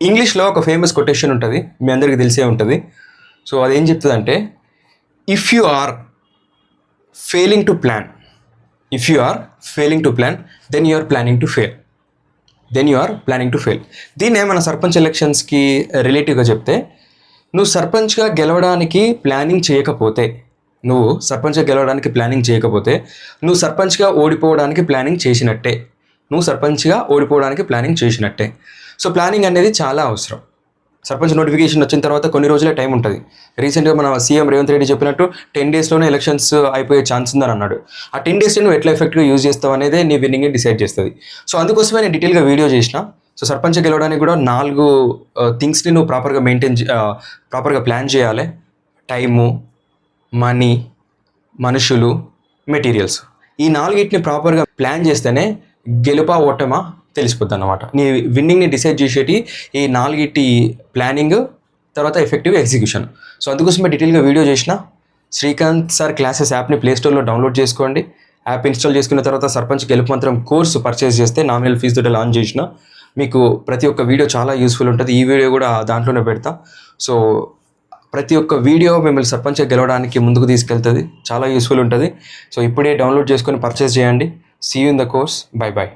ఇంగ్లీష్లో ఒక famous quotation ఉంటుంది మీ అందరికీ తెలిసే ఉంటుంది. సో అదేం చెప్తుందంటే if you are failing to plan if you are failing to plan then you are planning to fail then you are planning to fail దీన్నే మన సర్పంచ్ ఎలక్షన్స్కి రిలేటివ్గా uh, చెప్తే నువ్వు సర్పంచ్గా గెలవడానికి ప్లానింగ్ చేయకపోతే నువ్వు సర్పంచ్గా గెలవడానికి ప్లానింగ్ చేయకపోతే నువ్వు సర్పంచ్గా ఓడిపోవడానికి ప్లానింగ్ చేసినట్టే. నువ్వు సర్పంచ్గా ఓడిపోవడానికి ప్లానింగ్ చేసినట్టే. సో ప్లానింగ్ అనేది చాలా అవసరం. సర్పంచ్ నోటిఫికేషన్ వచ్చిన తర్వాత కొన్ని రోజులే టైం ఉంటుంది. రీసెంట్గా మన సీఎం రేవంత్ రెడ్డి చెప్పినట్టు టెన్ డేస్లోనే ఎలక్షన్స్ అయిపోయే ఛాన్స్ ఉందని అన్నాడు. ఆ టెన్ డేస్ నువ్వు ఎట్లా ఎఫెక్ట్గా యూజ్ చేస్తావు అనేది నీ విన్నింగ్ డిసైడ్ చేస్తుంది. సో అందుకోసమే నేను డీటెయిల్గా వీడియో చేసిన. సో సర్పంచ్ గెలవడానికి కూడా నాలుగు థింగ్స్ని నువ్వు ప్రాపర్గా మెయింటైన్ ప్రాపర్గా ప్లాన్ చేయాలి. టైము మనీ మనుషులు మెటీరియల్స్ ఈ నాలుగిటిని ప్రాపర్గా ప్లాన్ చేస్తేనే గెలుపా ఓటమా తెలిసిపోద్ది అన్నమాట నీ విన్నింగ్ని డిసైడ్ చేసేటి ఈ నాలుగిటి ప్లానింగ్ తర్వాత ఎఫెక్టివ్ ఎగ్జిక్యూషన్ సో అందుకోసమే డీటెయిల్గా వీడియో చేసిన. శ్రీకాంత్ సార్ క్లాసెస్ యాప్ని ప్లేస్టోర్లో డౌన్లోడ్ చేసుకోండి. యాప్ ఇన్స్టాల్ చేసుకున్న తర్వాత సర్పంచ్ గెలుపు మంత్రం కోర్సు పర్చేస్ చేస్తే నామినల్ ఫీజు తోటి లాంచ్ చేసిన. మీకు ప్రతి ఒక్క వీడియో చాలా యూస్ఫుల్ ఉంటుంది. ఈ వీడియో కూడా దాంట్లోనే పెడతా. సో ప్రతి ఒక్క వీడియో మిమ్మల్ని సర్పంచ్ గెలవడానికి ముందుకు తీసుకెళ్తుంది. చాలా యూస్ఫుల్ ఉంటుంది. సో ఇప్పుడే డౌన్లోడ్ చేసుకొని పర్చేస్ చేయండి. See you in the course bye bye